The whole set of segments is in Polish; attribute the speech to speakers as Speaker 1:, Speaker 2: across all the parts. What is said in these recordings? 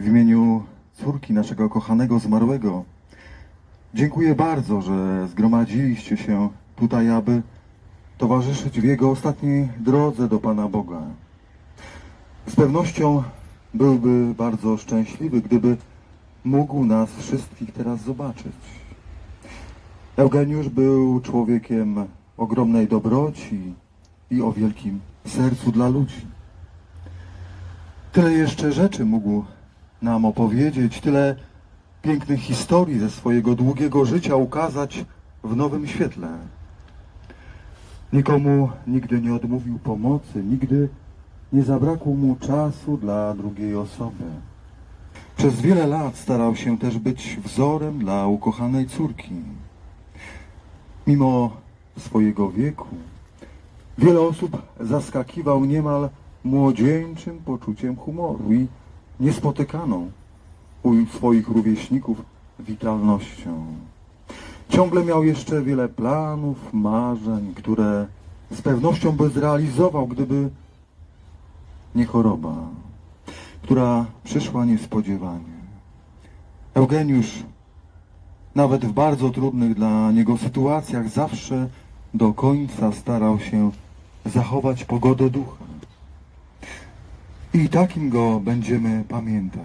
Speaker 1: W imieniu córki naszego kochanego zmarłego dziękuję bardzo, że zgromadziliście się tutaj, aby towarzyszyć w jego ostatniej drodze do Pana Boga. Z pewnością byłby bardzo szczęśliwy, gdyby mógł nas wszystkich teraz zobaczyć. Eugeniusz był człowiekiem ogromnej dobroci i o wielkim sercu dla ludzi. Tyle jeszcze rzeczy mógł nam opowiedzieć, tyle pięknych historii ze swojego długiego życia ukazać w nowym świetle. Nikomu nigdy nie odmówił pomocy, nigdy nie zabrakło mu czasu dla drugiej osoby. Przez wiele lat starał się też być wzorem dla ukochanej córki. Mimo swojego wieku, wiele osób zaskakiwał niemal młodzieńczym poczuciem humoru i niespotykaną u swoich rówieśników witalnością. Ciągle miał jeszcze wiele planów, marzeń, które z pewnością by zrealizował, gdyby nie choroba, która przyszła niespodziewanie. Eugeniusz, nawet w bardzo trudnych dla niego sytuacjach, zawsze do końca starał się zachować pogodę ducha. I takim go będziemy pamiętać.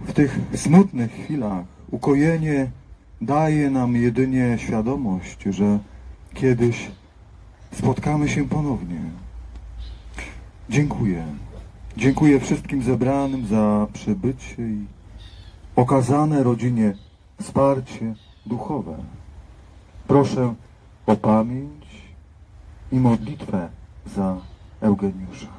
Speaker 1: W tych smutnych chwilach ukojenie daje nam jedynie świadomość, że kiedyś spotkamy się ponownie. Dziękuję. Dziękuję wszystkim zebranym za przybycie i okazane rodzinie wsparcie duchowe. Proszę o pamięć i modlitwę za Eugeniusza.